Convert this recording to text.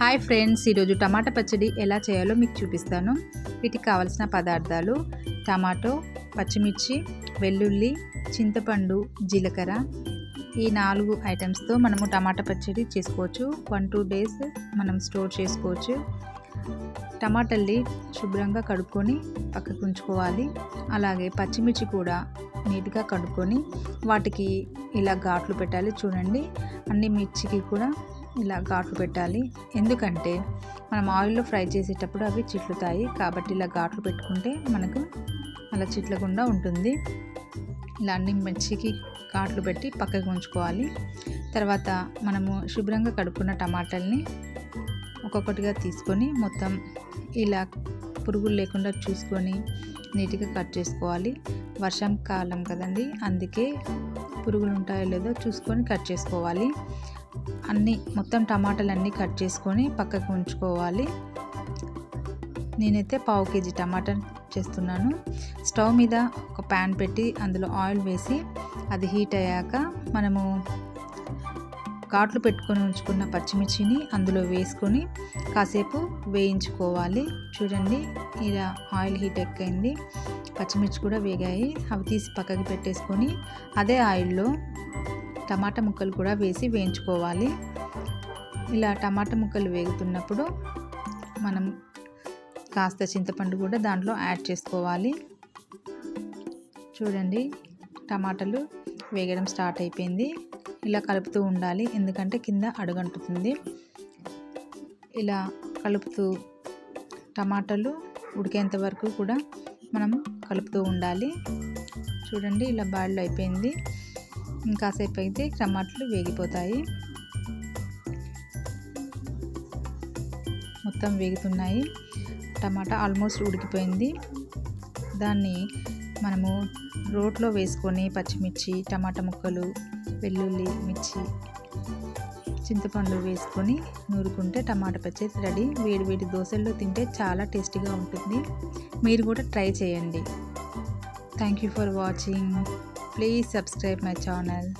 Hi friends ఈరోజు టమాటా పచ్చడి ఎలా చేయాలో మీకు చూపిస్తాను. వీటికి కావలసిన పదార్థాలు టమాటో పచ్చిమిర్చి వెల్లుల్లి చింతపండు జీలకర్ర. ఈ నాలుగు ఐటమ్స్తో మనము టమాటా పచ్చడి చేసుకోవచ్చు. వన్ టూ డేస్ మనం స్టోర్ చేసుకోవచ్చు. టమాటల్ని శుభ్రంగా కడుక్కొని పక్కకు ఉంచుకోవాలి. అలాగే పచ్చిమిర్చి కూడా నీట్గా కడుక్కొని వాటికి ఇలా ఘాట్లు పెట్టాలి. చూడండి అన్ని మిర్చికి కూడా ఇలా ఘాట్లు పెట్టాలి. ఎందుకంటే మనం ఆయిల్లో ఫ్రై చేసేటప్పుడు అవి చిట్లుతాయి. కాబట్టి ఇలా ఘాట్లు పెట్టుకుంటే మనకు అలా చిట్లకుండా ఉంటుంది. ఇలా అన్ని మిర్చికి ఘాట్లు పెట్టి పక్కకు ఉంచుకోవాలి. తర్వాత మనము శుభ్రంగా కడుక్కున్న టమాటాలని ఒక్కొక్కటిగా తీసుకొని మొత్తం ఇలా పురుగులు లేకుండా చూసుకొని నీట్గా కట్ చేసుకోవాలి. వర్షం కాలం కదండి అందుకే పురుగులు ఉంటాయో లేదో చూసుకొని కట్ చేసుకోవాలి. అన్నీ మొత్తం టమాటాలు అన్నీ కట్ చేసుకొని పక్కకు ఉంచుకోవాలి. నేనైతే పావు కేజీ టమాటా చేస్తున్నాను. స్టవ్ మీద ఒక ప్యాన్ పెట్టి అందులో ఆయిల్ వేసి అది హీట్ అయ్యాక మనము ఘాట్లు పెట్టుకొని ఉంచుకున్న పచ్చిమిర్చిని అందులో వేసుకొని కాసేపు వేయించుకోవాలి. చూడండి ఇలా ఆయిల్ హీట్ ఎక్కైంది. పచ్చిమిర్చి కూడా వేగాయి. అవి తీసి పక్కకి పెట్టేసుకొని అదే ఆయిల్లో టమాటా ముక్కలు కూడా వేసి వేయించుకోవాలి. ఇలా టమాటా ముక్కలు వేగుతున్నప్పుడు మనం కాస్త చింతపండు కూడా దాంట్లో యాడ్ చేసుకోవాలి. చూడండి టమాటాలు వేగడం స్టార్ట్ అయిపోయింది. ఇలా కలుపుతూ ఉండాలి. ఎందుకంటే కింద అడుగంటుతుంది. ఇలా కలుపుతూ టమాటాలు ఉడికేంత వరకు కూడా మనం కలుపుతూ ఉండాలి. చూడండి ఇలా బాయిల్ అయిపోయింది. ఇంకాసేపు అయితే టమాటాలు వేగిపోతాయి. మొత్తం వేగుతున్నాయి. టమాటా ఆల్మోస్ట్ ఉడికిపోయింది. దాన్ని మనము రోట్లో వేసుకొని పచ్చిమిర్చి టమాటా ముక్కలు వెల్లుల్లి మిర్చి చింతపండు వేసుకొని నూరుకుంటే టమాటా పచ్చడి రెడీ. వేడి వేడి దోశల్లో తింటే చాలా టేస్టీగా ఉంటుంది. మీరు కూడా ట్రై చేయండి. Thank you for watching please subscribe my channel